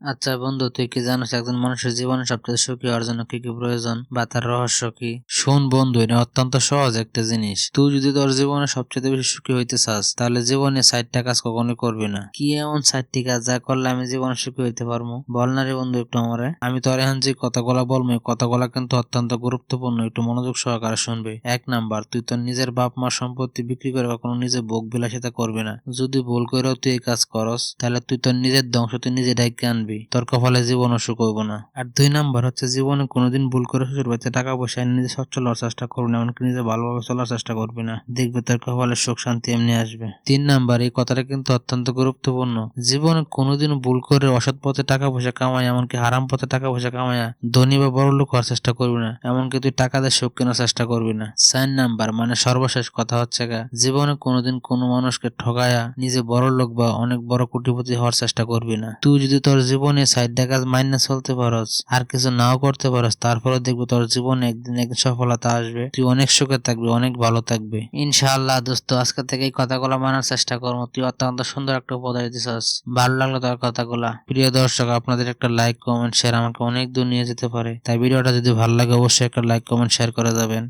আচ্ছা বন্ধু, তুই কি জানিস একজন মানুষের জীবনে সবচেয়ে সুখী জন্য কি কি প্রয়োজন বা তার রহস্য কি? শোন বন্ধু, এটা অত্যন্ত সহজ একটা জিনিস। তুই যদি তোর জীবনে সবচেয়ে বেশি সুখী হইতে চাস, তাহলে জীবনে ষাটটা কাজ কখনোই করবি না। কি এমন ষাটটি কাজ যা করলে আমি জীবনে সুখী হইতে পারব? বল না রে বন্ধু একটু আমারে। আমি তোর এখন যে কথাগুলা বলব কথাগুলা কিন্তু অত্যন্ত গুরুত্বপূর্ণ। একটু মনোযোগ সহকারে শুনবে। এক নাম্বার, তুই তোর নিজের বাপ মার সম্পত্তি বিক্রি করে কখনো নিজে ভোগ বিলাসিতা করবি না। যদি ভুল করেও তুই এই কাজ করস, তাহলে তুই তোর নিজের ধ্বংস, তুই নিজে ডাইকে আনবি। তোর কপালে জীবনও সুখ হইব না। আর দুই নাম্বার হচ্ছে, জীবনে কোনোদিন ভুল করে শ্বশুর বাড়িতে টাকা পয়সা নিজে হওয়ার চেষ্টা করবি না এমনকি নিজে ভালোভাবে চলার চেষ্টা করবি না। দেখবি তার কপালে সুখ, শান্তি এমনি আসবে। তিন নাম্বার, এই কথাটা কিন্তু অত্যন্ত গুরুত্বপূর্ণ। জীবনে কোনোদিন ভুল করে অসৎ পথে টাকা পয়সা কামাই এমনকি হারাম পথে টাকা পয়সা কামাইয়া ধনী বা বড় লোক হওয়ার চেষ্টা করবি না। এমনকি তুই টাকা দিয়ে সুখ কেনার চেষ্টা করবি না। চার নাম্বার মানে সর্বশেষ কথা হচ্ছে গা, জীবনে কোনোদিন কোনো মানুষকে ঠগায়া নিজে বড় লোক বা অনেক বড় কোটিপতি হওয়ার চেষ্টা করবি না। তুই যদি তোর জীবনে সাইড কাজ মাইনে চলতে পারস, আর কিছু নাও করতে পারস তারপরে দেখবি তোর জীবনে একদিন একদিন সফলতা আসবে। তুই অনেক সুখে থাকবি, অনেক ভালো থাকবি। ইনশাআল্লাহ দোস্ত, আজকে থেকে এই কথাগুলো মানার চেষ্টা করব। তুই অত্যন্ত সুন্দর একটা উপদেশ দিছস। ভালো লাগল তোর কথাগুলা। প্রিয় দর্শক, আপনাদের একটা লাইক কমেন্ট শেয়ার আমাকে অনেক দূর নিয়ে যেতে পারে। তাই ভিডিওটা যদি ভালো লাগে, অবশ্যই একটা লাইক কমেন্ট শেয়ার করে যাবেন।